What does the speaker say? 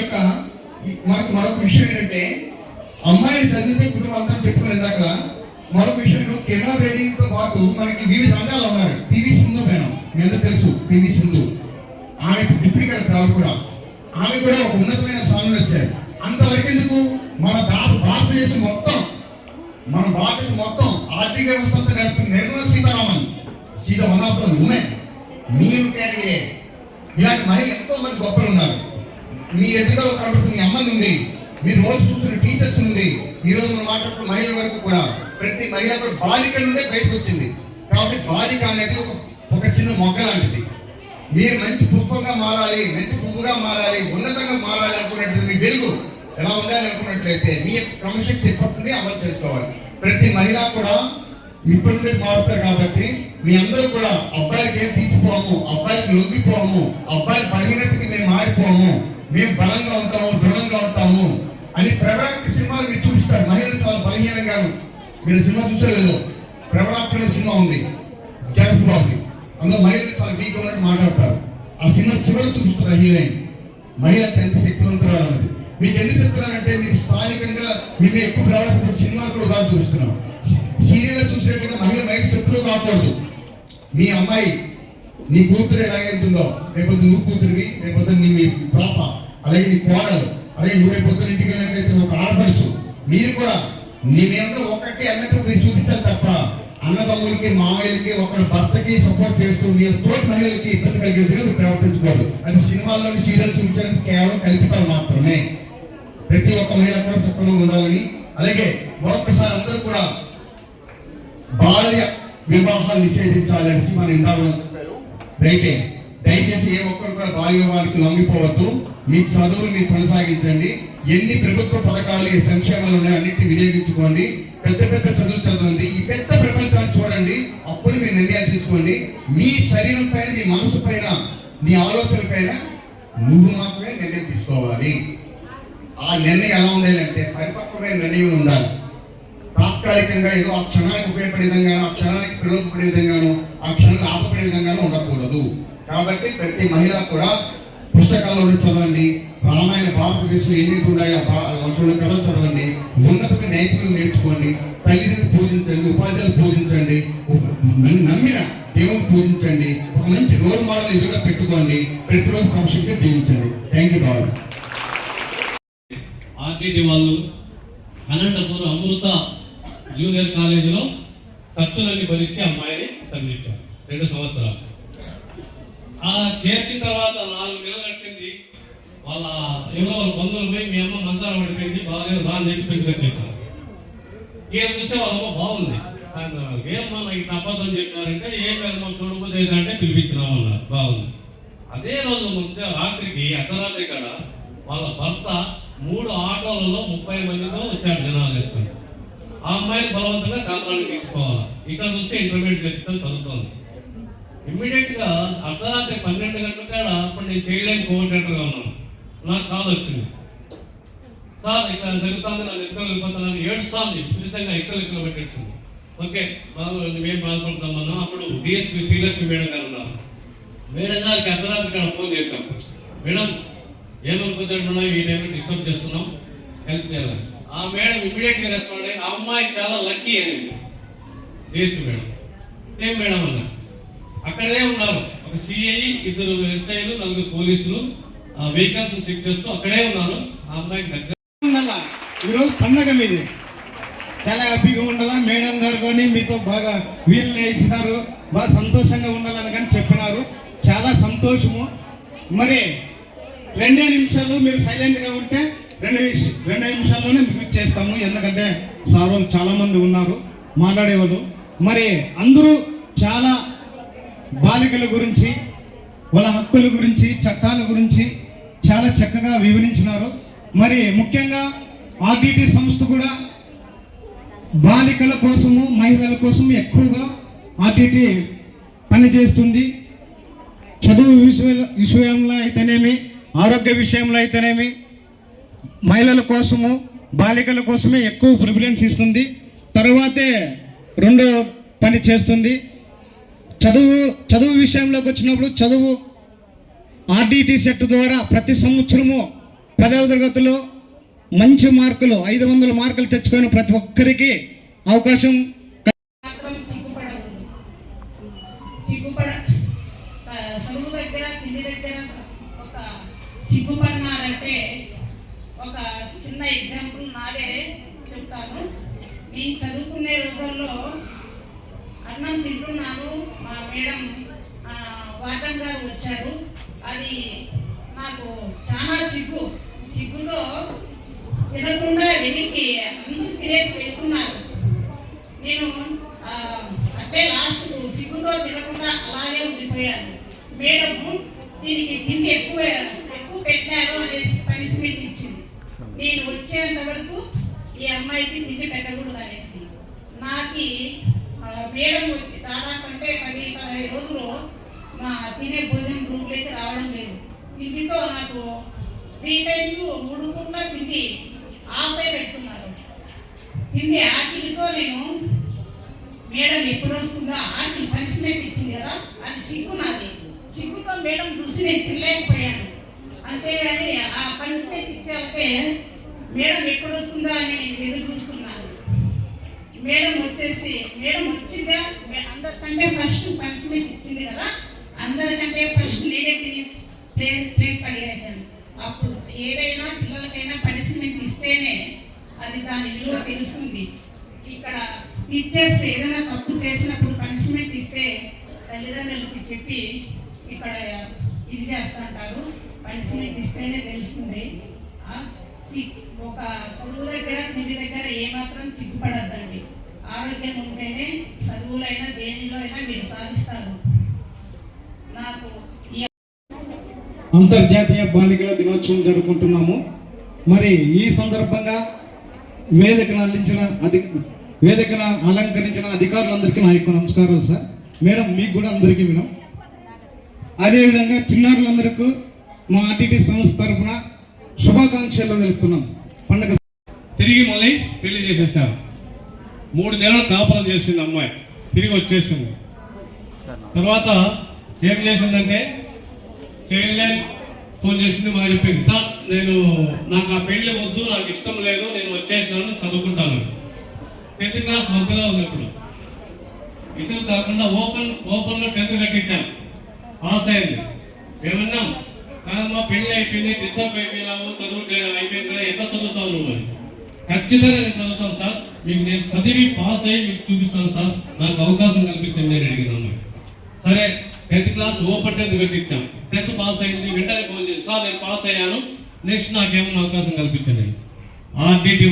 యొక్క మనకు మరొక విషయం ఏంటంటే అమ్మాయిని చదివితే కుటుంబం అంతా చెప్పుకునే ఇందాక. మరొక విషయం కెమెరా కిరణా పాటు మనకి వివిధ రంగాలు ఉన్నారు. పివి సింధు మేడం మీ అందరూ తెలుసు పివి సింధు. ఆమె డిప్యూటీ కలెక్టర్ కూడా. ఆమె కూడా ఒక ఉన్నతమైన స్థానంలో వచ్చారు. అంతవరకు ఎందుకు? మన భారత భారతదేశం మొత్తం మన భారతదేశం మొత్తం ఆర్థిక వ్యవస్థ అంతా Nirmala Sitharaman Sita one of the women మీరు కేటగిరీ ఇలాంటి మహిళ ఎంతో మంది గొప్పలు ఉన్నారు. మీ ఎదురుగా కనబడుతున్న మీ ఉంది నుండి మీరు రోజు చూస్తున్న టీచర్స్ నుండి ఈ రోజు మనం మాట్లాడుతున్న మహిళల వరకు కూడా ప్రతి మహిళ కూడా బాలిక నుండే బయటకు వచ్చింది. కాబట్టి బాలిక అనేది ఒక ఒక చిన్న మొగ్గ లాంటిది. మీరు మంచి పుష్పంగా మారాలి మంచి పువ్వుగా మారాలి ఉన్నతంగా మారాలి అనుకున్నట్లయితే మీ వెలుగు ఎలా ఉండాలి అనుకున్నట్లయితే మీ యొక్క క్రమశిక్షణ ఇప్పటి అమలు చేసుకోవాలి. ప్రతి మహిళ కూడా ఇప్పటి నుండి మారుతారు కాబట్టి మీ అందరూ కూడా అబ్బాయికి ఏం తీసిపోము అబ్బాయికి లొంగిపోము అబ్బాయి బలహీనతకి మేము మారిపోము. మేము బలంగా ఉంటాము దృఢంగా ఉంటాము అని ప్రవరాక్తి సినిమాలు మీరు చూపిస్తారు. మహిళలు చాలా బలహీనంగాను మీరు సినిమా చూసలేదు. ప్రవరాక్తి సినిమా ఉంది. జగన్ బాబు అందులో మహిళలు చాలా వీక్ ఉన్నట్టు మాట్లాడతారు. ఆ సినిమా చివరి చూపిస్తారు హీరోయిన్. మహిళ ఎంత శక్తివంతురాలు అన్నది మీకు ఎందుకు చెప్తున్నానంటే మీరు స్థానికంగా మేము ఎక్కువ ప్రవర్తించే సినిమా కూడా కాదు చూస్తున్నాం సీరియల్ చూసినట్టుగా మహిళ మహిళ శత్రువు కాకూడదు. మీ అమ్మాయి నీ కూతురు ఎలాగైతుందో రేపొద్దు నువ్వు కూతురివి రేపొద్దు నీ మీ పాప అలాగే నీ కోడలు అలాగే నువ్వు రేపొద్దు ఇంటికి వెళ్ళినట్లయితే ఒక ఆడపడుచు. మీరు కూడా నీవేమో ఒకటి అన్నట్టు మీరు చూపించాలి తప్ప అన్నదమ్ములకి మామయ్యలకి ఒకరి భర్తకి సపోర్ట్ చేస్తూ మీరు తోటి మహిళలకి ఇబ్బంది కలిగే విధంగా మీరు ప్రవర్తించుకోవాలి. అది సినిమాల్లోని సీరియల్ చూపించడానికి కేవలం కల్పితాలు మాత్రమే. ప్రతి ఒక్క మహిళ కూడా సుఖంగా ఉండాలని అలాగే మరొకసారి అందరూ కూడా బాల్య వివాహాలు నిషేధించాలని మన ఇందాక రైతే దయచేసి ఏ ఒక్కరు కూడా బాల్య వివాహానికి లొంగిపోవద్దు మీ చదువులు మీరు కొనసాగించండి. ఎన్ని ప్రభుత్వ పథకాలు ఈ సంక్షేమాలు ఉన్నాయో అన్నింటినీ వినియోగించుకోండి. పెద్ద పెద్ద చదువులు చదవండి. ఈ పెద్ద ప్రపంచాన్ని చూడండి. అప్పుడు మీరు నిర్ణయాలు తీసుకోండి. మీ శరీరం పైన మీ మనసు పైన మీ ఆలోచన పైన నువ్వు మాత్రమే నిర్ణయం తీసుకోవాలి. ఆ నిర్ణయం ఎలా ఉండాలంటే పరిపక్వమైన నిర్ణయం ఉండాలి. తాత్కాలికంగా ఏదో ఆ క్షణానికి ఉపయోగపడే విధంగానో ఆ క్షణానికి ప్రలోభపడే విధంగానో ఆ క్షణాన్ని ఆపపడే విధంగానో ఉండకూడదు. కాబట్టి ప్రతి మహిళ కూడా పుస్తకాల్లో చదవండి రామాయణ భారతదేశంలో ఎన్ని ఉన్నాయో అందులో కథలు చదవండి ఉన్నతమైన నైపుణ్యం నేర్చుకోండి తల్లిని పూజించండి ఉపాధ్యాయులు పూజించండి నమ్మిన దేవుని పూజించండి ఒక మంచి రోల్ మోడల్ ఎదురుగా పెట్టుకోండి ప్రతిరోజు క్రమశిక్షగా జీవించండి. థ్యాంక్ యూ బాబు ఆర్టీటీ వాళ్ళు ఖర్చులన్నీ భరించి అమ్మాయిని చదివించారు రెండు సంవత్సరాలు. ఆ చేర్చిన తర్వాత నాలుగు నెలలు నడిచింది వాళ్ళ ఎవరో వాళ్ళ బంధువులు పోయి మీ అమ్మ మంచాల పడిపోయింది బాగా రా అని చెప్పి పిలుచుకొచ్చేసారు ఈయన చూస్తే వాళ్ళమ్మ బాగుంది. ఆయన ఏమన్నా నాకు తప్పదు అని చెప్పారంటే ఏం లేదు మాకు చూడకపోతే ఏంటంటే వాళ్ళ బాగుంది. అదే రోజు ముందే రాత్రికి అర్ధరాత్రి కాడ వాళ్ళ భర్త మూడు ఆటోలలో ముప్పై మందితో వచ్చాడు జనాలు వేసుకొని. ఆ అమ్మాయిని బలవంతంగా కాంట్రాక్ట్ తీసుకోవాలి. ఇక్కడ చూస్తే ఇంటర్మీడియట్ చెప్తే చదువుతోంది. ఇమ్మీడియట్గా అర్ధరాత్రి పన్నెండు గంటల కాడ అప్పుడు నేను చేయలేని కోఆర్డినేటర్గా ఉన్నాను. నాకు కాల్ వచ్చింది. సార్ ఇక్కడ జరుగుతుంది నన్ను ఎక్కువ వెళ్ళిపోతున్నాను ఏడుస్తాను విపరీతంగా ఎక్కువ ఎక్కువ పెట్టేస్తుంది. ఓకే బాబు మేము బాధపడుతున్నామన్నా అప్పుడు డిఎస్పీ శ్రీలక్ష్మి మేడం గారు ఉన్నారు. మేడం గారికి అర్ధరాత్రి కాడ ఫోన్ చేశాం. మేడం ఏమనుకుంటున్నా ఈ టైంలో డిస్టర్బ్ చేస్తున్నాం. హెల్ప్ చేయాలని ఆ మేడం ఇమీడియట్గా రెస్పాండ్ అయ్యి ఆ అమ్మాయి చాలా లక్కీ అనేది డిఎస్పీ మేడం. ఏం మేడం అన్న? అక్కడే ఉన్నారు. ఒక సిఐ ఇద్దరు ఎస్ఐలు నలుగురు పోలీసులు. వెహికల్స్ చెక్ చేస్తూ అక్కడే ఉన్నారు. ఆ అమ్మాయికి దగ్గర ఈరోజు పండగ మీది. చాలా హ్యాపీగా ఉండాలా? మేడం గారు కానీ మీతో బాగా వీళ్ళు ఇచ్చినారు. బాగా సంతోషంగా ఉండాలని కానీ చెప్పినారు. చాలా సంతోషము. మరి రెండే నిమిషాలు మీరు సైలెంట్గా ఉంటే రెండు నిమిష- రెండు నిమిషాల్లోనే మీకు చేస్తాము ఎందుకంటే సార్ వాళ్ళు చాలామంది ఉన్నారు మాట్లాడేవాళ్ళు. మరి అందరూ చాలా బాలికల గురించి వాళ్ళ హక్కుల గురించి చట్టాల గురించి చాలా చక్కగా వివరించినారు. మరి ముఖ్యంగా ఆర్డిటి సంస్థ కూడా బాలికల కోసము మహిళల కోసం ఎక్కువగా ఆర్డిటి పనిచేస్తుంది. చదువు విషయ విషయంలో అయితేనేమి ఆరోగ్య విషయంలో అయితేనేమి మహిళల కోసము బాలికల కోసమే ఎక్కువ ప్రిఫరెన్స్ ఇస్తుంది. తర్వాతే రెండో పని చేస్తుంది. చదువు చదువు విషయంలోకి వచ్చినప్పుడు చదువు ఆర్డిటి సెట్ ద్వారా ప్రతి సంవత్సరము పదవ తరగతిలో మంచి మార్కులు ఐదు వందల మార్కులు తెచ్చుకొని ప్రతి ఒక్కరికి అవకాశం సిగ్గుపడ ఒక చిన్న ఎగ్జాంపుల్ నాదే చెప్తాను. నేను చదువుకునే రోజుల్లో అన్నం తింటున్నాను. మా మేడం ఆ, గారు వచ్చారు. అది నాకు చాలా చిగ్గు. సిగ్గుతో తినకుండా వెనక్కి అందరూ తినేసి వెళ్తున్నారు. నేను అంటే లాస్ట్ సిగ్గుతో తినకుండా అలాగే ఉండిపోయాను. మేడం దీనికి తిండి ఎక్కువ వరకు ఈ అమ్మాయికి తిండి పెట్టకూడదు అనేసి. నాకు మేడం వచ్చి దాదాపు అంటే పది పదహైదు రోజులు మా తినే భోజనం రూమ్లోకి రావడం లేదు. తిండితో నాకు త్రీ టైమ్స్ మూడు పూట్ల తిండి ఆపే పెట్టుకున్నారు తిండి ఆకిలితో నేను మేడం ఎప్పుడు వస్తుందో ఆకి పనిష్మెంట్ ఇచ్చింది కదా అది సిగ్గు నాది. సిగ్గుతో మేడం చూసి నేను తినలేకపోయాను. అంతేగాని ఆ పనిష్మెంట్ ఇచ్చాకే మేడం ఎప్పుడు వస్తుందా అని నేను ఎదురు చూస్తున్నాను మేడం వచ్చేసి మేడం వచ్చిందా? అందరికంటే ఫస్ట్ పనిష్మెంట్ ఇచ్చింది కదా అందరికంటే ఫస్ట్ నేనే తీసి ప్లేట్ ప్లేట్ పడేసాను అప్పుడు ఏదైనా పిల్లలకైనా పనిష్మెంట్ ఇస్తేనే అది దాని విలువ తెలుస్తుంది. ఇక్కడ టీచర్స్ ఏదైనా తప్పు చేసినప్పుడు పనిష్మెంట్ ఇస్తే తల్లిదండ్రులకి చెప్పి ఇక్కడ ఇది చేస్తుంటారు పనిష్మెంట్ ఇస్తేనే తెలుస్తుంది. ఆ, ఒక చదువు దగ్గర తిండి దగ్గర ఏమాత్రం సిగ్గుపడద్దండి. ఆరోగ్యం ఉంటేనే చదువులైనా దేనిలో అయినా మీరు సాధిస్తారు. నాకు అంతర్జాతీయ బాలికల దినోత్సవం జరుపుకుంటున్నాము. మరి ఈ సందర్భంగా వేదికను అందించిన అధి వేదికను అలంకరించిన అధికారులందరికీ నా యొక్క నమస్కారాలు సార్. మేడం మీకు కూడా అందరికీ మేడం. అదేవిధంగా చిన్నారులందరికీ మా ఆర్టీటీ సంస్థ తరఫున శుభాకాంక్షలు తెలుపుతున్నాం. తిరిగి మళ్ళీ పెళ్ళి చేసేసారు. మూడు నెలలు కాపురం చేసింది అమ్మాయి. తిరిగి వచ్చేసింది. తర్వాత ఏం చేసిందంటే చేయలేని ఫోన్ చేసింది మా చెప్పింది సార్ నేను నాకు ఆ పెళ్ళి వద్దు నాకు ఇష్టం లేదు నేను వచ్చేసినాను చదువుకుంటాను. టెన్త్ క్లాస్ మధ్యలో ఉన్నప్పుడు. ఇప్పుడు కాకుండా ఓపెన్ ఓపెన్లో టెన్త్ కట్టించాను. పాస్ అయింది. ఏమన్నా కాదమ్మా పెళ్ళి అయిపోయింది డిస్టర్బ్ అయిపోయినావు చదువు అయిపోయింది కదా ఎట్లా చదువుతావు నువ్వు? అని. ఖచ్చితంగా నేను చదువుతాను సార్. మీకు నేను చదివి పాస్ అయ్యి మీకు చూపిస్తాను సార్. నాకు అవకాశం కల్పించండి నేను అడిగినాను సరే టెన్త్ క్లాస్ ఓపెన్ టెన్త్ కట్టించాం టెన్త్ పాస్ అయింది వెంటనే ఫోన్ చేసి సార్ నేను పాస్ అయ్యాను. నెక్స్ట్ నాకేమైనా అవకాశం కల్పించండి. ఆర్డిటి